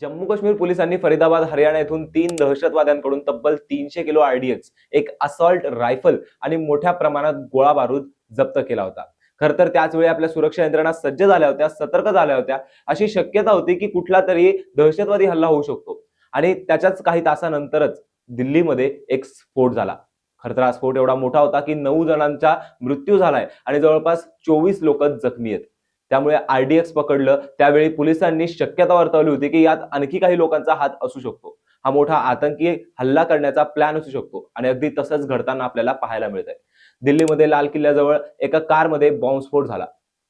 जम्मू काश्मीर पोलिसांनी फरीदाबाद हरियाणा येथून तीन दहशतवाद्यांकडून तब्बल तीनशे किलो आयडीएक्स एक असॉल्ट रायफल आणि मोठ्या प्रमाणात गोळा बारूद जप्त केला होता. खर तर त्याच वेळी आपल्या सुरक्षा यंत्रणा सज्ज झाल्या होत्या सतर्क झाल्या होत्या अशी शक्यता होती की कुठला तरी दहशतवादी हल्ला होऊ शकतो. आणि त्याच्याच काही तासानंतरच दिल्लीमध्ये एक स्फोट झाला. खर तर हा स्फोट एवढा मोठा होता की नऊ जणांचा मृत्यू झालाय आणि जवळपास चोवीस लोक जखमी आहेत. त्यामुळे आरडीएक्स पकडलं. त्यावेळी पोलिसांनी शक्यता वर्तवली होती की यात आणखी काही लोकांचा हात असू शकतो. हा मोठा आतंकी हल्ला करण्याचा प्लॅन असू शकतो आणि अगदी तसंच घडताना आपल्याला पाहायला मिळत आहे दिल्लीमध्ये लाल किल्ल्याजवळ एका कारमध्ये बॉम्बस्फोट झाला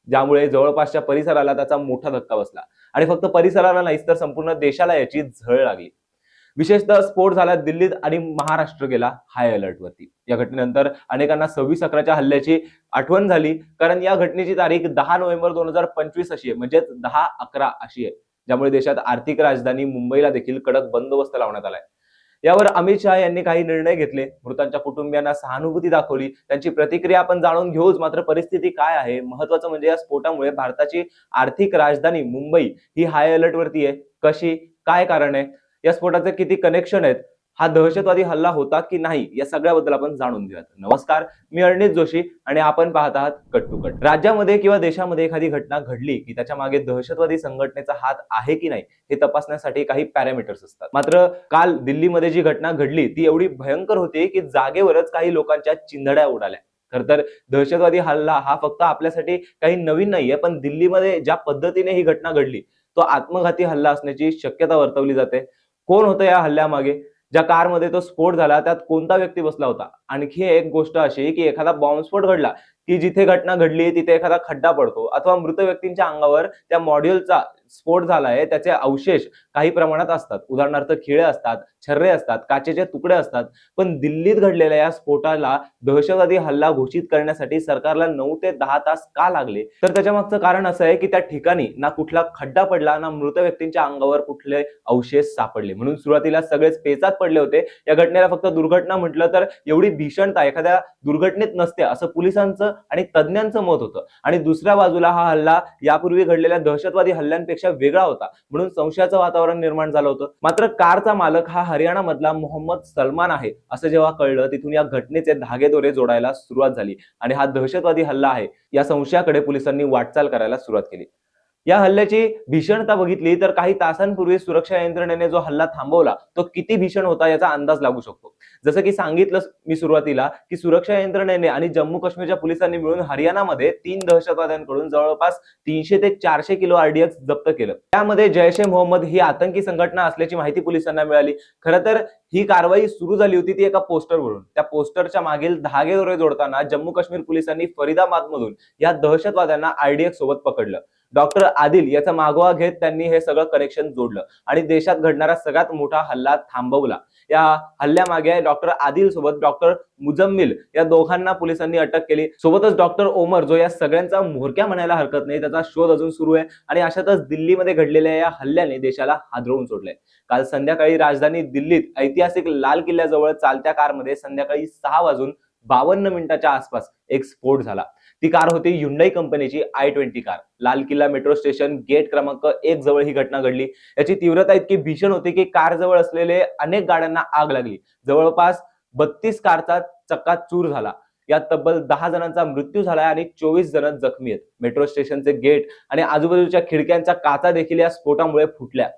ज्यामुळे जवळपासच्या परिसराला त्याचा मोठा धक्का बसला. आणि फक्त परिसराला नाहीच तर संपूर्ण देशाला याची झळ लागली. विशेषतः स्फोट झाला दिल्लीत आणि महाराष्ट्र गेला हाय अलर्ट वरती. या घटनेनंतर अनेकांना सव्वीस अकराच्या हल्ल्याची आठवण झाली. कारण या घटनेची तारीख दहा नोव्हेंबर दोन हजार पंचवीस अशी आहे. म्हणजेच दहा अकरा अशी आहे. ज्यामुळे देशात आर्थिक राजधानी मुंबईला देखील कडक बंदोबस्त लावण्यात आलाय. यावर अमित शहा यांनी काही निर्णय घेतले. मृतांच्या कुटुंबियांना सहानुभूती दाखवली. त्यांची प्रतिक्रिया आपण जाणून घेऊच. मात्र परिस्थिती काय आहे? महत्वाचं म्हणजे या स्फोटामुळे भारताची आर्थिक राजधानी मुंबई ही हाय अलर्ट वरती आहे. कशी? काय कारण आहे? या स्फोटाचे किती कनेक्शन आहेत हा दहशतवादी हल्ला होता की नाही या सगळ्याबद्दल आपण जाणून घेऊयात. नमस्कार मी अरणित जोशी आणि आपण पाहत आहात कट टू कट राज्यामध्ये किंवा देशामध्ये एखादी घटना घडली की त्याच्यामागे दहशतवादी संघटनेचा हात आहे की नाही हे तपासण्यासाठी काही पॅरामीटर्स असतात. मात्र काल दिल्लीमध्ये जी घटना घडली ती एवढी भयंकर होती की जागेवरच काही लोकांच्या चिंधड्या उडाल्या. खर तर दहशतवादी हल्ला हा फक्त आपल्यासाठी काही नवीन नाहीये पण दिल्लीमध्ये ज्या पद्धतीने ही घटना घडली तो आत्मघाती हल्ला असण्याची शक्यता वर्तवली जाते. कोण होतं या हल्ल्यामागे? ज्या कारमध्ये तो स्फोट झाला त्यात कोणता व्यक्ती बसला होता? आणखी एक गोष्ट अशी की एखादा बॉम्बस्फोट घडला की जिथे घटना घडली तिथे एखादा खड्डा पडतो अथवा मृत व्यक्तींच्या अंगावर त्या मॉड्यूलचा स्फोट झालाय त्याचे अवशेष काही प्रमाणात असतात. उदाहरणार्थ खिळे असतात छर्रे असतात काचेचे तुकडे असतात. पण दिल्लीत घडलेल्या या स्फोटाला दहशतवादी हल्ला घोषित करण्यासाठी सरकारला नऊ ते दहा तास का लागले? तर त्याच्या मागचं कारण असं आहे की त्या ठिकाणी ना कुठला खड्डा पडला ना मृत व्यक्तींच्या अंगावर कुठले अवशेष सापडले. म्हणून सुरुवातीला सगळेच पेचात पडले होते. या घटनेला फक्त दुर्घटना म्हटलं तर एवढी भीषणता एखाद्या दुर्घटनेत नसते असं पोलिसांचं आणि तज्ज्ञांचं मत होतं. आणि दुसऱ्या बाजूला हा हल्ला यापूर्वी घडलेल्या दहशतवादी हल्ल्यांपेक्षा वेगळा होता. म्हणून संशयाचं वातावरण निर्माण झालं होतं. मात्र कारचा मालक हा हरियाणा मधला मोहम्मद सलमान आहे असं जेव्हा कळलं तिथून या घटनेचे धागेदोरे जोडायला सुरुवात झाली. आणि हा दहशतवादी हल्ला आहे या संशयाकडे पोलिसांनी वाटचाल करायला सुरुवात केली. या हल्ल्याची भीषणता बघितली तर काही तासांपूर्वी सुरक्षा यंत्रणेने जो हल्ला थांबवला तो किती भीषण होता याचा अंदाज लागू शकतो. जसं की सांगितलं मी सुरुवातीला की सुरक्षा यंत्रणेने आणि जम्मू काश्मीरच्या पोलिसांनी मिळून हरियाणामध्ये तीन दहशतवाद्यांकडून जवळपास तीनशे ते चारशे किलो आरडीएक्स जप्त केलं. त्यामध्ये जैश ए मोहम्मद ही आतंकी संघटना असल्याची माहिती पोलिसांना मिळाली. खरं तर ही कारवाई सुरू झाली होती ती एका पोस्टरवरून त्या पोस्टरच्या मागील धागेदोरे जोडताना जम्मू काश्मीर पोलिसांनी फरीदाबादमधून या दहशतवाद्यांना आरडीएक्स सोबत पकडलं. डॉक्टर आदिल याचा मागोवा घेत त्यांनी हे सगळं कनेक्शन जोडलं. आणि देशात घडणारा सगळ्यात मोठा हल्ला थांबवला. या हल्ल्यामागे डॉक्टर आदिल सोबत डॉक्टर मुजम्मिल या दोघांना पोलिसांनी अटक केली. सोबतच डॉक्टर ओमर जो या सगळ्यांचा म्होरक्या म्हणायला हरकत नाही त्याचा शोध अजून सुरू आहे. आणि अशातच दिल्लीमध्ये घडलेल्या या हल्ल्याने देशाला हादरवून सोडले काल संध्याकाळी राजधानी दिल्लीत ऐतिहासिक लाल किल्ल्याजवळ चालत्या कारमध्ये संध्याकाळी सहा वाजून बावन्न मिनिटाच्या आसपास एक स्फोट झाला. ती कार होती युंडाई कंपनीची आय ट्वेंटी कार लाल किल्ला मेट्रो स्टेशन गेट क्रमांक एक जवळ ही घटना घडली. याची तीव्रता इतकी भीषण होती की कार जवळ असलेले अनेक गाड्यांना आग लागली. जवळपास बत्तीस कारचा चक्का चूर झाला. यात तब्बल दहा जणांचा मृत्यू झाला आणि चोवीस जण जखमी आहेत. मेट्रो स्टेशनचे गेट आणि आजूबाजूच्या खिडक्यांच्या काचा देखील या स्फोटामुळे फुटल्या.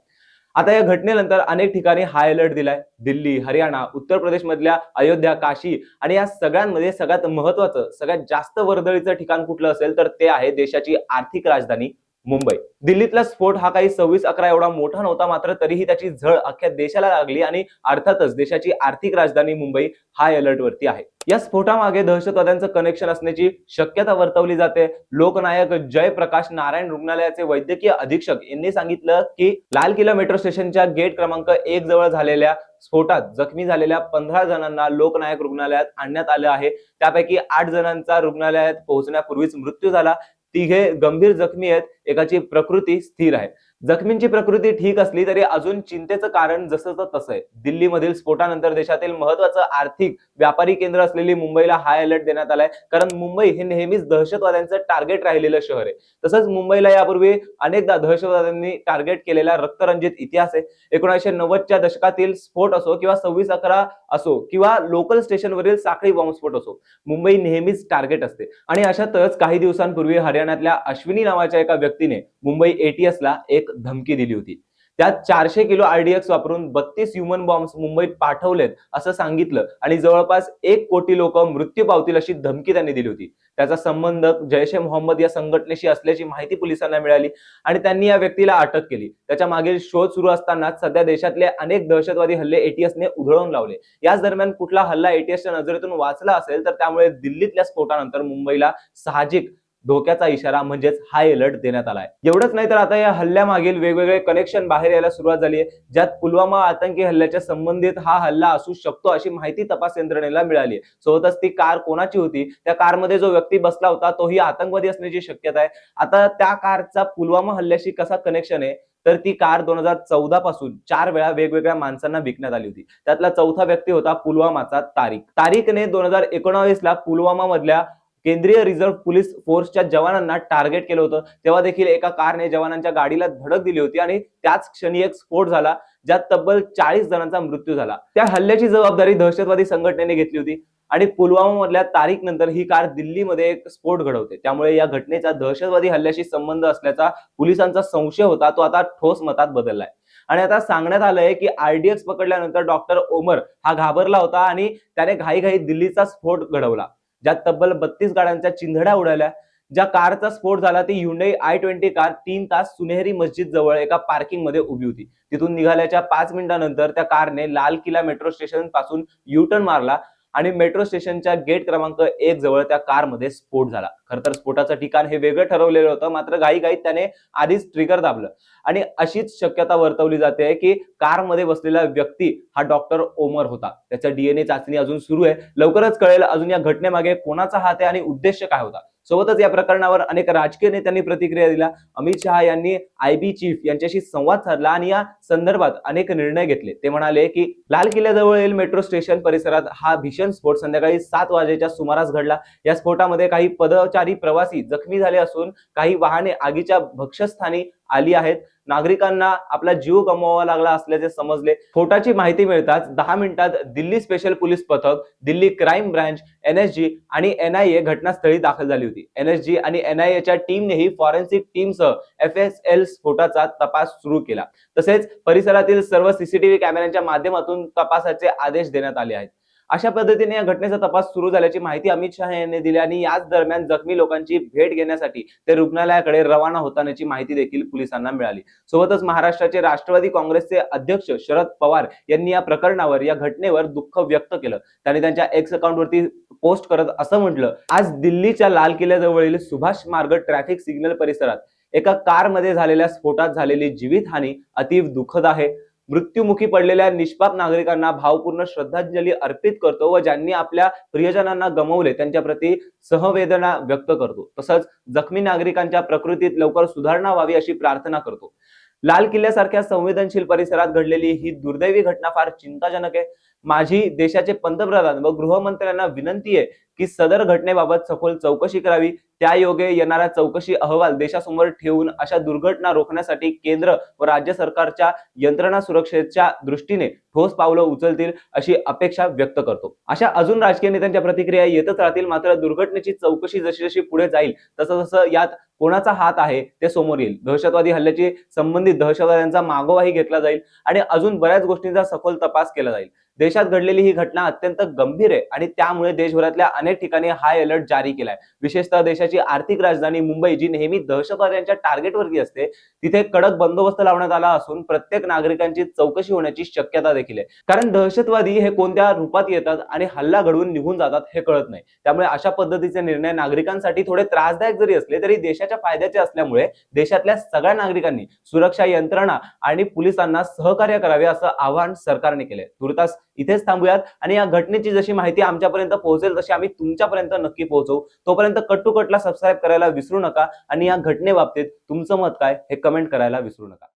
आता या घटनेनंतर अनेक ठिकाणी हाय अलर्ट दिलाय. दिल्ली हरियाणा उत्तर प्रदेश मधल्या अयोध्या काशी आणि या सगळ्यांमध्ये सगळ्यात महत्वाचं सगळ्यात जास्त वर्दळीचं ठिकाण कुठलं असेल तर ते आहे देशाची आर्थिक राजधानी. मुंबई. दिल्लीतला स्फोट हा काही सव्वीस अकरा एवढा मोठा नव्हता मात्र तरीही त्याची झळ अख्ख्या देशाला लागली आणि अर्थातच देशाची आर्थिक राजधानी मुंबई हाय अलर्टवरती आहे. या स्फोटामागे दहशतवाद्यांचं कनेक्शन असण्याची शक्यता वर्तवली जाते. लोकनायक जयप्रकाश नारायण रुग्णालयाचे वैद्यकीय अधीक्षक यांनी सांगितलं की लाल किल्ला मेट्रो स्टेशनच्या गेट क्रमांक एक जवळ झालेल्या स्फोटात जखमी झालेल्या पंधरा जणांना लोकनायक रुग्णालयात आणण्यात आलं आहे. त्यापैकी आठ जणांचा रुग्णालयात पोहोचण्यापूर्वीच मृत्यू झाला. तिघे गंभीर जखमी आहेत. एकाची प्रकृती स्थिर आहे. जखमींची प्रकृती ठीक असली तरी अजून चिंतेचं कारण जसं तसं आहे. दिल्लीमधील स्फोटानंतर देशातील महत्वाचं आर्थिक व्यापारी केंद्र असलेली मुंबईला हाय अलर्ट देण्यात आलाय. कारण मुंबई हे नेहमीच दहशतवाद्यांचं टार्गेट राहिलेलं शहर आहे. तसंच मुंबईला यापूर्वी अनेकदा दहशतवाद्यांनी टार्गेट केलेला रक्तरंजित इतिहास आहे. एकोणीसशे नव्वदच्या दशकातील स्फोट असो किंवा सव्वीस अकरा असो किंवा लोकल स्टेशनवरील साखळी बॉम्बस्फोट असो मुंबई नेहमीच टार्गेट असते. आणि अशातच काही दिवसांपूर्वी हरियाणातल्या अश्विनी नावाच्या एका व्यक्तीने मुंबई एटीएसला एक धमकी दिली होती. त्यात चारशे किलो आरडीएक्स वापरून बत्तीस ह्युमन बॉम्ब्स मुंबईत पाठवलेत असं सांगितलं आणि जवळपास एक कोटी लोक मृत्यू पावतील अशी धमकी त्यांनी दिली होती. त्याचा संबंध जैश ए मोहम्मद या संघटनेशी असल्याची माहिती पोलिसांना मिळाली आणि त्यांनी या व्यक्तीला अटक केली. त्याच्या मागील शोध सुरू असताना सध्या देशातले अनेक दहशतवादी हल्ले एटीएसने उधळून लावले. याच दरम्यान कुठला हल्ला एटीएसच्या नजरेतून वाचला असेल तर त्यामुळे दिल्लीतल्या स्फोटानंतर मुंबईला साहजिक धोक्याचा इशारा म्हणजेच हाय अलर्ट देण्यात आलाय. एवढंच नाही तर आता या हल्ल्यामागील वेगवेगळे कनेक्शन बाहेर यायला सुरुवात झाली आहे ज्यात पुलवामा आतंकी हल्ल्याच्या संबंधित हा हल्ला असू शकतो अशी माहिती तपास यंत्रणेला मिळाली आहे. सोबतच ती कार कोणाची होती? त्या कारमध्ये जो व्यक्ती बसला होता तोही आतंकवादी असण्याची शक्यता आहे. आता त्या कारचा पुलवामा हल्ल्याशी कसा कनेक्शन आहे? तर ती कार दोन हजार चौदा पासून चार वेळा वेगवेगळ्या माणसांना विकण्यात आली होती. त्यातला चौथा व्यक्ती होता पुलवामाचा तारीख तारीखने दोन हजार एकोणावीस ला पुलवामा मधल्या केंद्रीय रिझर्व्ह पोलीस फोर्सच्या जवानांना टार्गेट केलं होतं. तेव्हा देखील एका कारने जवानांच्या गाडीला धडक दिली होती आणि त्याच क्षणी एक स्फोट झाला ज्यात तब्बल चाळीस जणांचा मृत्यू झाला. त्या हल्ल्याची जबाबदारी दहशतवादी संघटनेने घेतली होती आणि पुलवामा मधल्या तारीख नंतर ही कार दिल्लीमध्ये एक स्फोट घडवते. त्यामुळे या घटनेचा दहशतवादी हल्ल्याशी संबंध असल्याचा पोलिसांचा संशय होता तो आता ठोस मतात बदललाय. आणि आता सांगण्यात आलंय की आरडीएक्स पकडल्यानंतर डॉक्टर ओमर हा घाबरला होता आणि त्याने घाईघाई दिल्लीचा स्फोट घडवला. ज्यात तब्बल बत्तीस गाड्यांच्या चिंधड्या उडाल्या. ज्या कारचा स्फोट झाला ती युंडई आय ट्वेंटी कार तीन तास सुनेहरी मस्जिद जवळ एका पार्किंगमध्ये उभी होती. तिथून निघाल्याच्या पाच मिनिटांनंतर त्या कारने लाल किल्ला मेट्रो स्टेशनपासून युटर्न मारला. आणि मेट्रो स्टेशनच्या गेट क्रमांक एक जवळ त्या कारमध्ये स्फोट झाला. खर तर स्फोटाचं ठिकाण हे वेगळं ठरवलेलं होतं मात्र घाई घाईत त्याने आधीच ट्रिगर दाबलं. आणि अशीच शक्यता वर्तवली जाते की कारमध्ये बसलेला व्यक्ती हा डॉक्टर ओमर होता. त्याचा डीएनए चाचणी अजून सुरू आहे. लवकरच कळेल अजून या घटनेमागे कोणाचा हात आहे आणि उद्देश काय होता. सोबतच या प्रकरणावर अनेक राजकीय नेत्यांनी प्रतिक्रिया दिल्या. अमित शहा यांनी आयबी चीफ यांच्याशी संवाद साधला आणि या संदर्भात अनेक निर्णय घेतले. ते म्हणाले की लाल किल्ल्याजवळील मेट्रो स्टेशन परिसरात. हा भीषण स्फोट संध्याकाळी सात वाजेच्या सुमारास घडला. या स्फोटामध्ये काही पदचारी प्रवासी जखमी झाले असून काही वाहने आगीच्या भक्षस्थानी आली आहेत. नागरिकांना आपला जीव गमवावा लागला असल्याचे समजले. स्फोटाची माहिती मिळताच दहा मिनिटात दिल्ली स्पेशल पोलीस पथक दिल्ली क्राईम ब्रांच एनएसजी आणि एनआयए घटनास्थळी दाखल झाली होती. एनएसजी आणि एनआयएच्या टीमनेही फॉरेन्सिक टीमसह एफ एस एल स्फोटाचा तपास सुरू केला. तसेच परिसरातील सर्व सीसीटीव्ही कॅमेऱ्यांच्या माध्यमातून तपासाचे आदेश देण्यात आले आहेत. अशा पद्धतीने या घटनेचा तपास सुरू झाल्याची माहिती अमित शहा यांनी दिली आणि याच दरम्यान जखमी लोकांची भेट घेण्यासाठी ते रुग्णालयाकडे रवाना होतानाची माहिती देखील पोलिसांना मिळाली. सोबतच महाराष्ट्राचे राष्ट्रवादी काँग्रेसचे अध्यक्ष शरद पवार यांनी या प्रकरणावर या घटनेवर दुःख व्यक्त केलं. त्यांनी त्यांच्या एक्स अकाउंटवरती पोस्ट करत असं म्हटलं आज दिल्लीच्या लाल किल्ल्याजवळील सुभाष मार्ग ट्रॅफिक सिग्नल परिसरात एका कारमध्ये झालेल्या स्फोटात झालेली जीवितहानी अतिव दुःखद आहे. मृत्युमुखी पडलेल्या निष्पाप नागरिकांना भावपूर्ण श्रद्धांजली अर्पित करतो व ज्यांनी आपल्या प्रियजनांना गमावले त्यांच्या प्रती सहवेदना व्यक्त करतो. तसंच जखमी नागरिकांच्या प्रकृतीत लवकर सुधारणा व्हावी अशी प्रार्थना करतो. लाल किल्ल्यासारख्या संवेदनशील परिसरात घडलेली ही दुर्दैवी घटना फार चिंताजनक आहे. माझी देशाचे पंतप्रधान व गृहमंत्र्यांना विनंती आहे की सदर घटनेबाबत सखोल चौकशी करावी. त्या योगे येणारा चौकशी अहवाल देशासमोर ठेवून अशा दुर्घटना रोखण्यासाठी केंद्र व राज्य सरकारच्या यंत्रणा सुरक्षेच्या दृष्टीने ठोस पावलं उचलतील अशी अपेक्षा व्यक्त करतो. अशा अजून राजकीय नेत्यांच्या प्रतिक्रिया येतच राहतील मात्र दुर्घटनेची चौकशी जशी जशी पुढे जाईल तसं तसं यात कोणाचा हात आहे ते समोर येईल. दहशतवादी हल्ल्याची संबंधित दहशतवाद्यांचा मागोवाही घेतला जाईल आणि अजून बऱ्याच गोष्टींचा सखोल तपास केला जाईल. देशात घडलेली ही घटना अत्यंत गंभीर आहे आणि त्यामुळे देशभरातल्या अनेक ठिकाणी हाय अलर्ट जारी केलाय. विशेषतः देशाची आर्थिक राजधानी मुंबई जी नेहमी दहशतवाद्यांच्या टार्गेटवरती असते तिथे कडक बंदोबस्त लावण्यात आला असून प्रत्येक नागरिकांची चौकशी होण्याची शक्यता देखील आहे. कारण दहशतवादी हे कोणत्या रूपात येतात आणि हल्ला घडवून निघून जातात हे कळत नाही. त्यामुळे अशा पद्धतीचे निर्णय नागरिकांसाठी थोडे त्रासदायक जरी असले तरी देशाच्या फायद्याचे असल्यामुळे देशातल्या सगळ्या नागरिकांनी सुरक्षा यंत्रणा आणि पोलिसांना सहकार्य करावे असं आवाहन सरकारने केलंय. तुर्तास इथेच थांबूयात. आणि या घटनेची जशी माहिती आमच्यापर्यंत पोहोचेल तशी आम्ही तुमच्यापर्यंत नक्की पोहोचवू तोपर्यंत कट टू कटला सबस्क्राईब करायला विसरू नका. आणि या घटनेबाबतीत तुमचं मत काय हे कमेंट करायला विसरू नका.